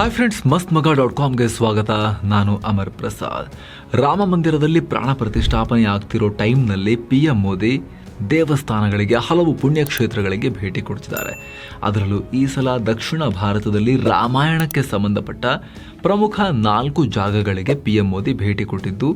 Hi friends ಮಸ್ತ್ ಮಗ dot ಕಾಮ್ಗೆ ಸ್ವಾಗತ. ನಾನು ಅಮರ್ ಪ್ರಸಾದ್. ರಾಮ ಮಂದಿರದಲ್ಲಿ ಪ್ರಾಣ ಪ್ರತಿಷ್ಠಾಪನೆ ಆಗ್ತಿರೋ ಟೈಮ್ನಲ್ಲಿ ಪಿ ಎಂ ಮೋದಿ ದೇವಸ್ಥಾನಗಳಿಗೆ ಹಲವು ಪುಣ್ಯಕ್ಷೇತ್ರಗಳಿಗೆ ಭೇಟಿ ಕೊಡ್ತಿದ್ದಾರೆ. ಅದರಲ್ಲೂ ಈ ಸಲ ದಕ್ಷಿಣ ಭಾರತದಲ್ಲಿ ರಾಮಾಯಣಕ್ಕೆ ಸಂಬಂಧಪಟ್ಟ ಪ್ರಮುಖ ನಾಲ್ಕು ಜಾಗಗಳಿಗೆ ಪಿಎಂ ಮೋದಿ ಭೇಟಿ ಕೊಟ್ಟಿದ್ದು,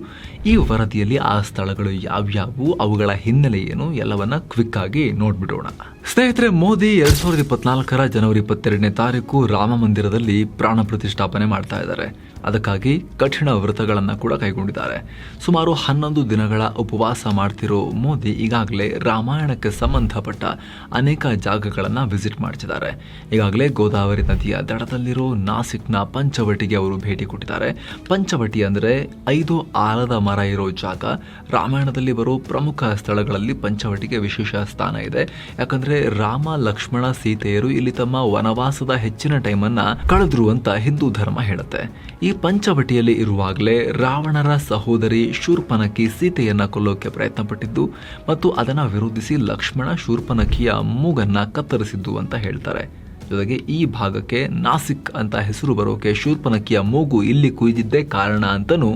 ಈ ವರದಿಯಲ್ಲಿ ಆ ಸ್ಥಳಗಳು ಯಾವ್ಯಾವು, ಅವುಗಳ ಹಿನ್ನೆಲೆ ಏನು, ಎಲ್ಲವನ್ನ ಕ್ವಿಕ್ ಆಗಿ ನೋಡ್ಬಿಡೋಣ. ಸ್ನೇಹಿತರೆ, ಮೋದಿ ಎರಡ್ ಸಾವಿರದ ಇಪ್ಪತ್ನಾಲ್ಕರ ಜನವರಿ ಇಪ್ಪತ್ತೆರಡನೇ ತಾರೀಕು ರಾಮ ಮಂದಿರದಲ್ಲಿ ಪ್ರಾಣ ಪ್ರತಿಷ್ಠಾಪನೆ ಮಾಡ್ತಾ ಇದ್ದಾರೆ. ಅದಕ್ಕಾಗಿ ಕಠಿಣ ವ್ರತಗಳನ್ನ ಕೂಡ ಕೈಗೊಂಡಿದ್ದಾರೆ. ಸುಮಾರು ಹನ್ನೊಂದು ದಿನಗಳ ಉಪವಾಸ ಮಾಡ್ತಿರೋ ಮೋದಿ ಈಗಾಗಲೇ ರಾಮಾಯಣಕ್ಕೆ ಸಂಬಂಧಪಟ್ಟ ಅನೇಕ ಜಾಗಗಳನ್ನ ವಿಸಿಟ್ ಮಾಡ್ತಿದ್ದಾರೆ. ಈಗಾಗಲೇ ಗೋದಾವರಿ ನದಿಯ ದಡದಲ್ಲಿರೋ ನಾಸಿಕ್ನ ಪಂಚವಟಿಗೆ ಅವರು ಭೇಟಿ ಕೊಟ್ಟಿದ್ದಾರೆ. ಪಂಚವಟಿ ಅಂದರೆ ಐದು ಆಲದ ಮರ ಇರೋ ಜಾಗ. ರಾಮಾಯಣದಲ್ಲಿ ಬರೋ ಪ್ರಮುಖ ಸ್ಥಳಗಳಲ್ಲಿ ಪಂಚವಟಿಗೆ ವಿಶೇಷ ಸ್ಥಾನ ಇದೆ. ಯಾಕಂದ್ರೆ ರಾಮ, ಲಕ್ಷ್ಮಣ, ಸೀತೆಯರು ಇಲ್ಲಿ ತಮ್ಮ ವನವಾಸದ ಹೆಚ್ಚಿನ ಟೈಮನ್ನ ಕಳೆದ್ರು ಅಂತ ಹಿಂದೂ ಧರ್ಮ ಹೇಳುತ್ತೆ. ಈ ಪಂಚವಟಿಯಲ್ಲಿ ಇರುವಾಗಲೇ ರಾವಣರ ಸಹೋದರಿ ಶೂರ್ಪನಖಿ ಸೀತೆಯನ್ನ ಕೊಲ್ಲೋಕೆ ಪ್ರಯತ್ನ ಪಟ್ಟಿದ್ದು ಮತ್ತು ಅದನ್ನ ವಿರೋಧಿಸಿ ಲಕ್ಷ್ಮಣ ಶೂರ್ಪನಕಿಯ ಮೂಗನ್ನ ಕತ್ತರಿಸಿದ್ದು ಅಂತ ಹೇಳ್ತಾರೆ. ಜೊತೆಗೆ ಈ ಭಾಗಕ್ಕೆ ನಾಸಿಕ್ ಅಂತ ಹೆಸರು ಬರೋಕೆ ಶೂರ್ಪನಕಿಯ ಮೂಗು ಇಲ್ಲಿ ಕುಯ್ದಿದ್ದೇ ಕಾರಣ ಅಂತಲೂ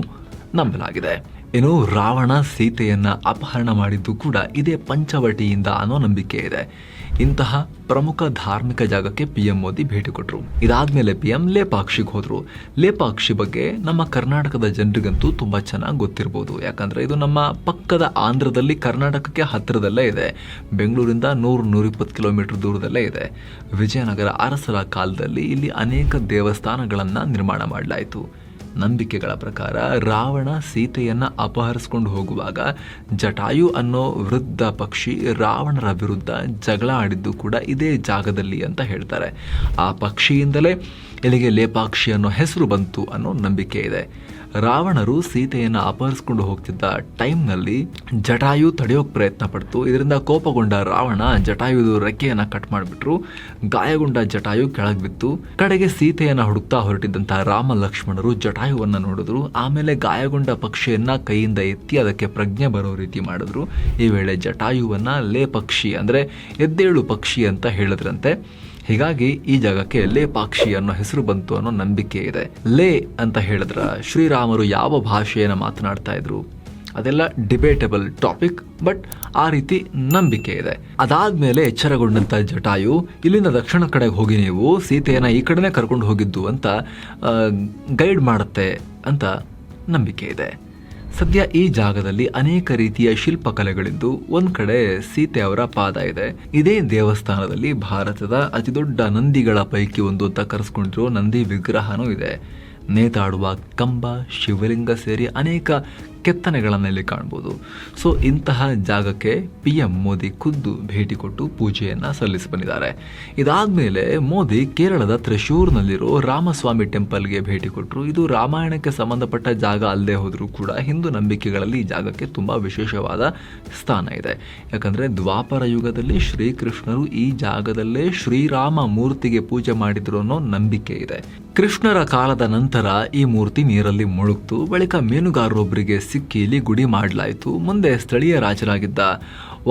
ನಂಬಲಾಗಿದೆ. ಇನ್ನು ರಾವಣ ಸೀತೆಯನ್ನು ಅಪಹರಣ ಮಾಡಿದ್ದು ಕೂಡ ಇದೇ ಪಂಚವಟಿಯಿಂದ ಅನ್ನೋ ನಂಬಿಕೆ ಇದೆ. ಇಂತಹ ಪ್ರಮುಖ ಧಾರ್ಮಿಕ ಜಾಗಕ್ಕೆ ಪಿ ಎಂ ಮೋದಿ ಭೇಟಿ ಕೊಟ್ಟರು ಇದಾದ್ಮೇಲೆ ಪಿ ಎಂ ಲೇಪಾಕ್ಷಿಗೆ ಹೋದರು. ಲೇಪಾಕ್ಷಿ ಬಗ್ಗೆ ನಮ್ಮ ಕರ್ನಾಟಕದ ಜನರಿಗಂತೂ ತುಂಬಾ ಚೆನ್ನಾಗಿ ಗೊತ್ತಿರ್ಬೋದು. ಯಾಕಂದ್ರೆ ಇದು ನಮ್ಮ ಪಕ್ಕದ ಆಂಧ್ರದಲ್ಲಿ ಕರ್ನಾಟಕಕ್ಕೆ ಹತ್ತಿರದಲ್ಲೇ ಇದೆ. ಬೆಂಗಳೂರಿಂದ ನೂರು, ನೂರಿಪ್ಪತ್ತು ಕಿಲೋಮೀಟರ್ ದೂರದಲ್ಲೇ ಇದೆ. ವಿಜಯನಗರ ಅರಸರ ಕಾಲದಲ್ಲಿ ಇಲ್ಲಿ ಅನೇಕ ದೇವಸ್ಥಾನಗಳನ್ನು ನಿರ್ಮಾಣ ಮಾಡಲಾಯಿತು. ನಂಬಿಕೆಗಳ ಪ್ರಕಾರ ರಾವಣ ಸೀತೆಯನ್ನು ಅಪಹರಿಸ್ಕೊಂಡು ಹೋಗುವಾಗ ಜಟಾಯು ಅನ್ನೋ ವೃದ್ಧ ಪಕ್ಷಿ ರಾವಣರ ವಿರುದ್ಧ ಜಗಳ ಆಡಿದ್ದು ಕೂಡ ಇದೇ ಜಾಗದಲ್ಲಿ ಅಂತ ಹೇಳ್ತಾರೆ. ಆ ಪಕ್ಷಿಯಿಂದಲೇ ಇಲ್ಲಿಗೆ ಲೇಪಾಕ್ಷಿ ಅನ್ನೋ ಹೆಸರು ಬಂತು ಅನ್ನೋ ನಂಬಿಕೆ ಇದೆ. ರಾವಣರು ಸೀತೆಯನ್ನು ಅಪಹರಿಸ್ಕೊಂಡು ಹೋಗ್ತಿದ್ದ ಟೈಮ್ನಲ್ಲಿ ಜಟಾಯು ತಡೆಯೋಕೆ ಪ್ರಯತ್ನ ಪಡ್ತು. ಇದರಿಂದ ಕೋಪಗೊಂಡ ರಾವಣ ಜಟಾಯುದು ರೆಕ್ಕೆಯನ್ನು ಕಟ್ ಮಾಡಿಬಿಟ್ರು. ಗಾಯಗೊಂಡ ಜಟಾಯು ಕೆಳಗೆ ಬಿತ್ತು. ಕಡೆಗೆ ಸೀತೆಯನ್ನು ಹುಡುಕ್ತಾ ಹೊರಟಿದ್ದಂಥ ರಾಮ ಲಕ್ಷ್ಮಣರು ಜಟಾಯುವನ್ನು ನೋಡಿದ್ರು. ಆಮೇಲೆ ಗಾಯಗೊಂಡ ಪಕ್ಷಿಯನ್ನು ಕೈಯಿಂದ ಎತ್ತಿ ಅದಕ್ಕೆ ಪ್ರಜ್ಞೆ ಬರೋ ರೀತಿ ಮಾಡಿದ್ರು. ಈ ವೇಳೆ ಜಟಾಯುವನ್ನು ಲೇ ಪಕ್ಷಿ ಅಂದರೆ ಎದ್ದೇಳು ಪಕ್ಷಿ ಅಂತ ಹೇಳಿದ್ರಂತೆ. ಹೀಗಾಗಿ ಈ ಜಾಗಕ್ಕೆ ಲೇಪಾಕ್ಷಿ ಅನ್ನೋ ಹೆಸರು ಬಂತು ಅನ್ನೋ ನಂಬಿಕೆ ಇದೆ. ಲೇ ಅಂತ ಹೇಳಿದ್ರ ಶ್ರೀರಾಮರು ಯಾವ ಭಾಷೆಯನ್ನು ಮಾತನಾಡ್ತಾ ಇದ್ರು? ಅದೆಲ್ಲ ಡಿಬೇಟಬಲ್ ಟಾಪಿಕ್ ಬಟ್ ಆ ರೀತಿ ನಂಬಿಕೆ ಇದೆ. ಅದಾದ್ಮೇಲೆ ಎಚ್ಚರಗೊಂಡಂತ ಜಟಾಯು, ಇಲ್ಲಿಂದ ದಕ್ಷಿಣ ಕಡೆಗೆ ಹೋಗಿ ನೀವು ಸೀತೆಯನ್ನ ಈ ಕಡೆನೇ ಕರ್ಕೊಂಡು ಹೋಗಿದ್ದು ಅಂತ ಗೈಡ್ ಮಾಡುತ್ತೆ ಅಂತ ನಂಬಿಕೆ ಇದೆ. ಸದ್ಯ ಈ ಜಾಗದಲ್ಲಿ ಅನೇಕ ರೀತಿಯ ಶಿಲ್ಪಕಲೆಗಳಿದ್ದು ಒಂದ್ ಕಡೆ ಸೀತೆ ಅವರ ಪಾದ ಇದೆ. ಇದೇ ದೇವಸ್ಥಾನದಲ್ಲಿ ಭಾರತದ ಅತಿದೊಡ್ಡ ನಂದಿಗಳ ಪೈಕಿ ಒಂದು ಅಂತ ಕರೆಸ್ಕೊಂಡಿರೋ ನಂದಿ ವಿಗ್ರಹನೂ ಇದೆ. ನೇತಾಡುವ ಕಂಬ, ಶಿವಲಿಂಗ ಸೇರಿ ಅನೇಕ ಕೆತ್ತನೆಗಳನ್ನು ಇಲ್ಲಿ ಕಾಣ್ಬೋದು. ಸೊ, ಇಂತಹ ಜಾಗಕ್ಕೆ ಪಿ ಎಂ ಮೋದಿ ಖುದ್ದು ಭೇಟಿ ಕೊಟ್ಟು ಪೂಜೆಯನ್ನ ಸಲ್ಲಿಸಿ ಬಂದಿದ್ದಾರೆ. ಇದಾದ್ಮೇಲೆ ಮೋದಿ ಕೇರಳದ ತ್ರಿಶೂರ್ನಲ್ಲಿರೋ ರಾಮಸ್ವಾಮಿ ಟೆಂಪಲ್ಗೆ ಭೇಟಿ ಕೊಟ್ಟರು ಇದು ರಾಮಾಯಣಕ್ಕೆ ಸಂಬಂಧಪಟ್ಟ ಜಾಗ ಅಲ್ಲದೆ ಹೋದರೂ ಕೂಡ ಹಿಂದೂ ನಂಬಿಕೆಗಳಲ್ಲಿ ಈ ಜಾಗಕ್ಕೆ ತುಂಬಾ ವಿಶೇಷವಾದ ಸ್ಥಾನ ಇದೆ. ಯಾಕಂದ್ರೆ ದ್ವಾಪರ ಯುಗದಲ್ಲಿ ಶ್ರೀಕೃಷ್ಣರು ಈ ಜಾಗದಲ್ಲೇ ಶ್ರೀರಾಮ ಮೂರ್ತಿಗೆ ಪೂಜೆ ಮಾಡಿದ್ರು ಅನ್ನೋ ನಂಬಿಕೆ ಇದೆ. ಕೃಷ್ಣರ ಕಾಲದ ನಂತರ ಈ ಮೂರ್ತಿ ನೀರಲ್ಲಿ ಮುಳುಗ್ತು ಬಳಿಕ ಮೀನುಗಾರರೊಬ್ಬರಿಗೆ ಸಿಕ್ಕಿ ಇಲ್ಲಿ ಗುಡಿ ಮಾಡಲಾಯಿತು. ಮುಂದೆ ಸ್ಥಳೀಯ ರಾಜರಾಗಿದ್ದ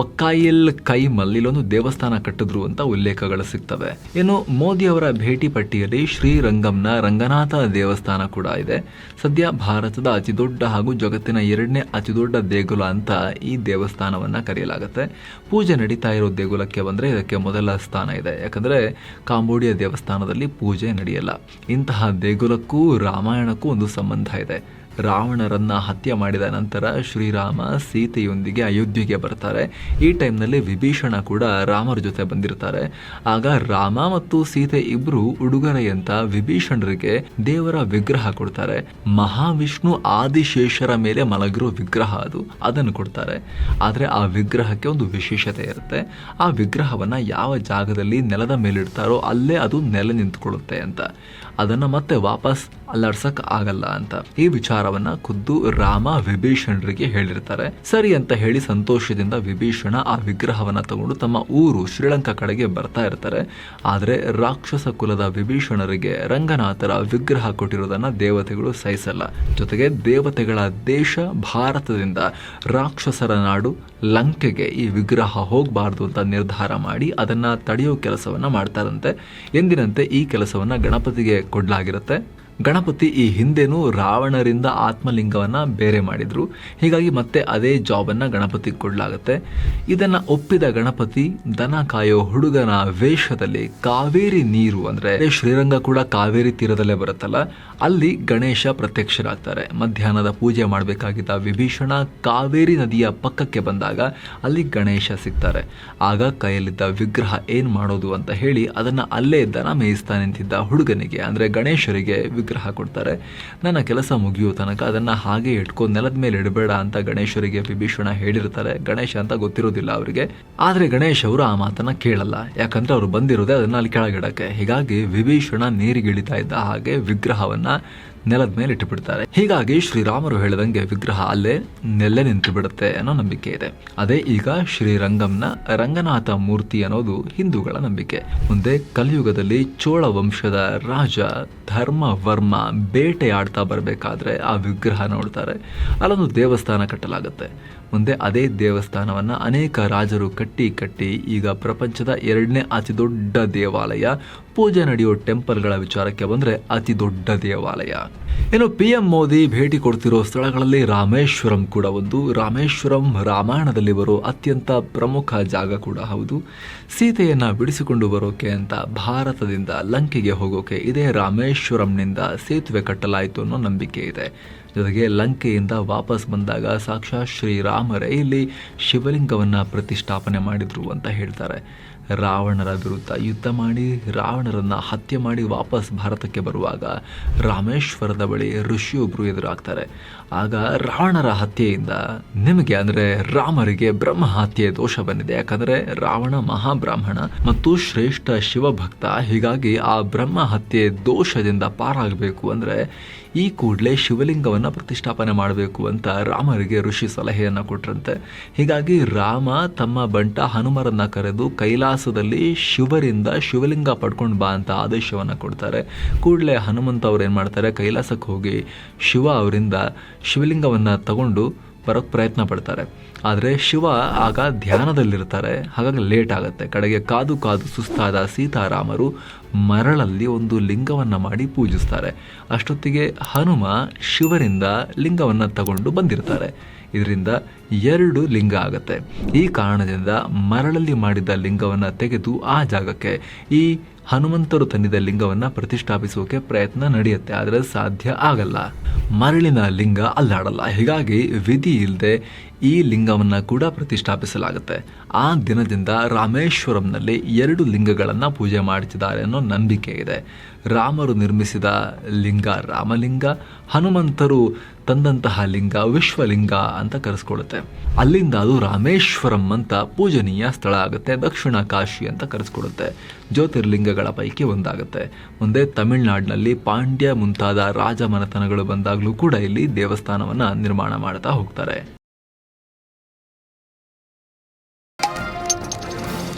ಒಕ್ಕಾಯಿಲ್ ಕೈಮಲ್ ಇಲ್ಲೊಂದು ದೇವಸ್ಥಾನ ಕಟ್ಟಿದ್ರು ಅಂತ ಉಲ್ಲೇಖಗಳು ಸಿಗ್ತವೆ. ಇನ್ನು ಮೋದಿ ಅವರ ಭೇಟಿ ಪಟ್ಟಿಯಲ್ಲಿ ಶ್ರೀರಂಗಂನ ರಂಗನಾಥ ದೇವಸ್ಥಾನ ಕೂಡ ಇದೆ. ಸದ್ಯ ಭಾರತದ ಅತಿದೊಡ್ಡ ಹಾಗೂ ಜಗತ್ತಿನ ಎರಡನೇ ಅತಿದೊಡ್ಡ ದೇಗುಲ ಅಂತ ಈ ದೇವಸ್ಥಾನವನ್ನ ಕರೆಯಲಾಗುತ್ತೆ. ಪೂಜೆ ನಡೀತಾ ಇರೋ ದೇಗುಲಕ್ಕೆ ಬಂದ್ರೆ ಇದಕ್ಕೆ ಮೊದಲ ಸ್ಥಾನ ಇದೆ. ಯಾಕಂದ್ರೆ ಕಾಂಬೋಡಿಯಾ ದೇವಸ್ಥಾನದಲ್ಲಿ ಪೂಜೆ ನಡೆಯಲ್ಲ. ಇಂತಹ ದೇಗುಲಕ್ಕೂ ರಾಮಾಯಣಕ್ಕೂ ಒಂದು ಸಂಬಂಧ ಇದೆ. ರಾವಣರನ್ನ ಹತ್ಯೆ ಮಾಡಿದ ನಂತರ ಶ್ರೀರಾಮ ಸೀತೆಯೊಂದಿಗೆ ಅಯೋಧ್ಯೆಗೆ ಬರ್ತಾರೆ. ಈ ಟೈಮ್ನಲ್ಲಿ ವಿಭೀಷಣ ಕೂಡ ರಾಮರ ಜೊತೆ ಬಂದಿರ್ತಾರೆ. ಆಗ ರಾಮ ಮತ್ತು ಸೀತೆ ಇಬ್ರು ಉಡುಗೊರೆಯಂತ ವಿಭೀಷಣರಿಗೆ ದೇವರ ವಿಗ್ರಹ ಕೊಡ್ತಾರೆ. ಮಹಾವಿಷ್ಣು ಆದಿಶೇಷರ ಮೇಲೆ ಮಲಗಿರೋ ವಿಗ್ರಹ ಅದು, ಅದನ್ನು ಕೊಡ್ತಾರೆ. ಆದರೆ ಆ ವಿಗ್ರಹಕ್ಕೆ ಒಂದು ವಿಶೇಷತೆ ಇರುತ್ತೆ. ಆ ವಿಗ್ರಹವನ್ನ ಯಾವ ಜಾಗದಲ್ಲಿ ನೆಲದ ಮೇಲಿಡ್ತಾರೋ ಅಲ್ಲೇ ಅದು ನೆಲೆ ನಿಂತ್ಕೊಳ್ಳುತ್ತೆ ಅಂತ. ಅದನ್ನ ಮತ್ತೆ ವಾಪಸ್ ಅಲ್ಲಾಡ್ಸಕ್ ಆಗಲ್ಲ ಅಂತ. ಈ ವಿಚಾರವನ್ನ ಖುದ್ದು ರಾಮ ವಿಭೀಷಣರಿಗೆ ಹೇಳಿರ್ತಾರೆ. ಸರಿ ಅಂತ ಹೇಳಿ ಸಂತೋಷದಿಂದ ವಿಭೀಷಣ ಆ ವಿಗ್ರಹವನ್ನ ತಗೊಂಡು ತಮ್ಮ ಊರು ಶ್ರೀಲಂಕಾ ಕಡೆಗೆ ಬರ್ತಾ ಇರ್ತಾರೆ. ಆದ್ರೆ ರಾಕ್ಷಸ ಕುಲದ ವಿಭೀಷಣರಿಗೆ ರಂಗನಾಥರ ವಿಗ್ರಹ ಕೊಟ್ಟಿರೋದನ್ನ ದೇವತೆಗಳು ಸಹಿಸಲ್ಲ. ಜೊತೆಗೆ ದೇವತೆಗಳ ದೇಶ ಭಾರತದಿಂದ ರಾಕ್ಷಸರ ನಾಡು ಲಂಕೆಗೆ ಈ ವಿಗ್ರಹ ಹೋಗಬಾರದು ಅಂತ ನಿರ್ಧಾರ ಮಾಡಿ ಅದನ್ನ ತಡೆಯೋ ಕೆಲಸವನ್ನ ಮಾಡ್ತಾರಂತೆ ಎಂದಿನಂತೆ ಈ ಕೆಲಸವನ್ನ ಗಣಪತಿಗೆ ಕೊಡ್ಲಾಗಿರುತ್ತೆ. ಗಣಪತಿ ಈ ಹಿಂದೆನೂ ರಾವಣರಿಂದ ಆತ್ಮಲಿಂಗವನ್ನ ಬೇರೆ ಮಾಡಿದ್ರು. ಹೀಗಾಗಿ ಮತ್ತೆ ಅದೇ ಜಾಬನ್ನು ಗಣಪತಿ ಕೊಡಲಾಗುತ್ತೆ. ಇದನ್ನ ಒಪ್ಪಿದ ಗಣಪತಿ, ದನ ಕಾಯೋ ಹುಡುಗನ ವೇಷದಲ್ಲಿ ಕಾವೇರಿ ನೀರು ಅಂದ್ರೆ ಶ್ರೀರಂಗ ಕೂಡ ಕಾವೇರಿ ತೀರದಲ್ಲೇ ಬರುತ್ತಲ್ಲ, ಅಲ್ಲಿ ಗಣೇಶ ಪ್ರತ್ಯಕ್ಷರಾಗ್ತಾರೆ. ಮಧ್ಯಾಹ್ನದ ಪೂಜೆ ಮಾಡಬೇಕಾಗಿದ್ದ ವಿಭೀಷಣ ಕಾವೇರಿ ನದಿಯ ಪಕ್ಕಕ್ಕೆ ಬಂದಾಗ ಅಲ್ಲಿ ಗಣೇಶ ಸಿಗ್ತಾರೆ. ಆಗ ಕೈಯಲ್ಲಿದ್ದ ವಿಗ್ರಹ ಏನು ಮಾಡೋದು ಅಂತ ಹೇಳಿ ಅದನ್ನ ಅಲ್ಲೇ ದನ ಮೇಯಿಸ್ತಾ ನಿಂತಿದ್ದ ಹುಡುಗನಿಗೆ, ಅಂದ್ರೆ ಗಣೇಶರಿಗೆ ವಿಗ್ರಹ ಕೊಡ್ತಾರೆ. ನನ್ನ ಕೆಲಸ ಮುಗಿಯೋ ತನಕ ಅದನ್ನ ಹಾಗೆ ಇಟ್ಕೊಂಡು ನೆಲದ ಮೇಲೆ ಇಡಬೇಡ ಅಂತ ಗಣೇಶರಿಗೆ ವಿಭೀಷಣ ಹೇಳಿರ್ತಾರೆ. ಗಣೇಶ ಅಂತ ಗೊತ್ತಿರೋದಿಲ್ಲ ಅವರಿಗೆ. ಆದರೆ ಗಣೇಶ್ ಅವರು ಆ ಮಾತನ್ನ ಕೇಳಲ್ಲ. ಯಾಕಂದ್ರೆ ಅವರು ಬಂದಿರೋದೇ ಅದನ್ನ ಅಲ್ಲಿ ಕೆಳಗಿಡಕ್ಕೆ. ಹೀಗಾಗಿ ವಿಭೀಷಣ ನೀರಿಗಿಳಿತಾ ಇದ್ದ ಹಾಗೆ ವಿಗ್ರಹವನ್ನ ನೆಲದ ಮೇಲೆ ಇಟ್ಟುಬಿಡ್ತಾರೆ. ಹೀಗಾಗಿ ಶ್ರೀರಾಮರು ಹೇಳಿದಂಗೆ ವಿಗ್ರಹ ಅಲ್ಲೇ ನೆಲೆ ನಿಂತು ಬಿಡುತ್ತೆ ಅನ್ನೋ ನಂಬಿಕೆ ಇದೆ. ಅದೇ ಈಗ ಶ್ರೀರಂಗಂನ ರಂಗನಾಥ ಮೂರ್ತಿ ಅನ್ನೋದು ಹಿಂದೂಗಳ ನಂಬಿಕೆ. ಮುಂದೆ ಕಲಿಯುಗದಲ್ಲಿ ಚೋಳ ವಂಶದ ರಾಜ ಧರ್ಮವರ್ಮ ಬೇಟೆಯಾಡ್ತಾ ಬರಬೇಕಾದ್ರೆ ಆ ವಿಗ್ರಹ ನೋಡ್ತಾರೆ. ಅಲ್ಲೊಂದು ದೇವಸ್ಥಾನ ಕಟ್ಟಲಾಗುತ್ತೆ. ಮುಂದೆ ಅದೇ ದೇವಸ್ಥಾನವನ್ನ ಅನೇಕ ರಾಜರು ಕಟ್ಟಿ ಕಟ್ಟಿ ಈಗ ಪ್ರಪಂಚದ ಎರಡನೇ ಅತಿ ದೊಡ್ಡ ದೇವಾಲಯ ಪೂಜೆ ನಡೆಯೋ ಟೆಂಪಲ್ಗಳ ವಿಚಾರಕ್ಕೆ ಬಂದರೆ ಅತಿ ದೊಡ್ಡ ದೇವಾಲಯ. ಇನ್ನು ಪಿ ಎಂ ಮೋದಿ ಭೇಟಿ ಕೊಡ್ತಿರೋ ಸ್ಥಳಗಳಲ್ಲಿ ರಾಮೇಶ್ವರಂ ಕೂಡ ಒಂದು. ರಾಮೇಶ್ವರಂ ರಾಮಾಯಣದಲ್ಲಿ ಬರೋ ಅತ್ಯಂತ ಪ್ರಮುಖ ಜಾಗ ಕೂಡ ಹೌದು. ಸೀತೆಯನ್ನು ಬಿಡಿಸಿಕೊಂಡು ಬರೋಕೆ ಅಂತ ಭಾರತದಿಂದ ಲಂಕೆಗೆ ಹೋಗೋಕೆ ಇದೇ ರಾಮೇಶ್ವರಂನಿಂದ ಸೇತುವೆ ಕಟ್ಟಲಾಯಿತು ಅನ್ನೋ ನಂಬಿಕೆ ಇದೆ. ಜೊತೆಗೆ ಲಂಕೆಯಿಂದ ವಾಪಸ್ ಬಂದಾಗ ಸಾಕ್ಷಾತ್ ಶ್ರೀರಾಮರೇ ಇಲ್ಲಿ ಶಿವಲಿಂಗವನ್ನು ಪ್ರತಿಷ್ಠಾಪನೆ ಮಾಡಿದರು ಅಂತ ಹೇಳ್ತಾರೆ. ರಾವಣರ ವಿರುದ್ಧ ಯುದ್ಧ ಮಾಡಿ ರಾವಣರನ್ನು ಹತ್ಯೆ ಮಾಡಿ ವಾಪಸ್ ಭಾರತಕ್ಕೆ ಬರುವಾಗ ರಾಮೇಶ್ವರದ ಬಳಿ ಋಷಿಯೊಬ್ಬರು ಎದುರಾಗ್ತಾರೆ. ಆಗ ರಾವಣರ ಹತ್ಯೆಯಿಂದ ನಿಮಗೆ ಅಂದರೆ ರಾಮರಿಗೆ ಬ್ರಹ್ಮ ಹತ್ಯೆ ದೋಷ ಬಂದಿದೆ. ಯಾಕಂದರೆ ರಾವಣ ಮಹಾಬ್ರಾಹ್ಮಣ ಮತ್ತು ಶ್ರೇಷ್ಠ ಶಿವಭಕ್ತ, ಹೀಗಾಗಿ ಆ ಬ್ರಹ್ಮ ಹತ್ಯೆ ದೋಷದಿಂದ ಪಾರಾಗಬೇಕು ಅಂದ್ರೆ ಈ ಕೂಡಲೇ ಶಿವಲಿಂಗವನ್ನು ಪ್ರತಿಷ್ಠಾಪನೆ ಮಾಡಬೇಕು ಅಂತ ರಾಮರಿಗೆ ಋಷಿ ಸಲಹೆಯನ್ನು ಕೊಟ್ರಂತೆ. ಹೀಗಾಗಿ ರಾಮ ತಮ್ಮ ಬಂಟ ಹನುಮರನ್ನ ಕರೆದು ಕೈಲಾಸದಲ್ಲಿ ಶಿವರಿಂದ ಶಿವಲಿಂಗ ಪಡ್ಕೊಂಡು ಬಾ ಅಂತ ಆದೇಶವನ್ನು ಕೊಡ್ತಾರೆ. ಕೂಡಲೇ ಹನುಮಂತ ಅವ್ರು ಏನು ಮಾಡ್ತಾರೆ ಕೈಲಾಸಕ್ಕೆ ಹೋಗಿ ಶಿವ ಅವರಿಂದ ಶಿವಲಿಂಗವನ್ನು ತಗೊಂಡು ಬರೋಕ್ ಪ್ರಯತ್ನ ಪಡ್ತಾರೆ. ಆದರೆ ಶಿವ ಆಗ ಧ್ಯಾನದಲ್ಲಿರ್ತಾರೆ. ಹಾಗಾಗಿ ಲೇಟ್ ಆಗುತ್ತೆ. ಕಡೆಗೆ ಕಾದು ಕಾದು ಸುಸ್ತಾದ ಸೀತಾರಾಮರು ಮರಳಲ್ಲಿ ಒಂದು ಲಿಂಗವನ್ನು ಮಾಡಿ ಪೂಜಿಸ್ತಾರೆ. ಅಷ್ಟೊತ್ತಿಗೆ ಹನುಮ ಶಿವರಿಂದ ಲಿಂಗವನ್ನು ತಗೊಂಡು ಬಂದಿರ್ತಾರೆ. ಇದರಿಂದ ಎರಡು ಲಿಂಗ ಆಗುತ್ತೆ. ಈ ಕಾರಣದಿಂದ ಮರಳಲ್ಲಿ ಮಾಡಿದ ಲಿಂಗವನ್ನು ತೆಗೆದು ಆ ಜಾಗಕ್ಕೆ, ಈ ಹನುಮಂತರು ತಂದಿದ ಲಿಂಗವನ್ನು ಪ್ರತಿಷ್ಠಾಪಿಸೋಕೆ ಪ್ರಯತ್ನ ನಡೆಯುತ್ತೆ, ಆದರೆ ಸಾಧ್ಯ ಆಗಲ್ಲ. ಮರಳಿನ ಲಿಂಗ ಅಲ್ಲಾಡಲ್ಲ. ಹೀಗಾಗಿ ವಿಧಿ ಇಲ್ಲದೆ ಈ ಲಿಂಗವನ್ನು ಕೂಡ ಪ್ರತಿಷ್ಠಾಪಿಸಲಾಗುತ್ತೆ. ಆ ದಿನದಿಂದ ರಾಮೇಶ್ವರಂನಲ್ಲಿ ಎರಡು ಲಿಂಗಗಳನ್ನು ಪೂಜೆ ಮಾಡಿಸಿದ್ದಾರೆ ಅನ್ನೋ ನಂಬಿಕೆ ಇದೆ. ರಾಮರು ನಿರ್ಮಿಸಿದ ಲಿಂಗ ರಾಮಲಿಂಗ, ಹನುಮಂತರು ತಂದಂತಹ ಲಿಂಗ ವಿಶ್ವಲಿಂಗ ಅಂತ ಕರೆಸ್ಕೊಳ್ಳುತ್ತೆ ಅಲ್ಲಿಂದ ಅದು ರಾಮೇಶ್ವರಂ ಅಂತ ಪೂಜನೀಯ ಸ್ಥಳ ಆಗುತ್ತೆ ದಕ್ಷಿಣ ಕಾಶಿ ಅಂತ ಕರೆಸ್ಕೊಡುತ್ತೆ ಜ್ಯೋತಿರ್ಲಿಂಗಗಳ ಪೈಕಿ ಒಂದಾಗುತ್ತೆ. ಮುಂದೆ ತಮಿಳುನಾಡಿನಲ್ಲಿ ಪಾಂಡ್ಯ ಮುಂತಾದ ರಾಜ ಮನೆತನಗಳು ಬಂದಾಗಲೂ ಕೂಡ ಇಲ್ಲಿ ದೇವಸ್ಥಾನವನ್ನು ನಿರ್ಮಾಣ ಮಾಡ್ತಾ ಹೋಗ್ತಾರೆ.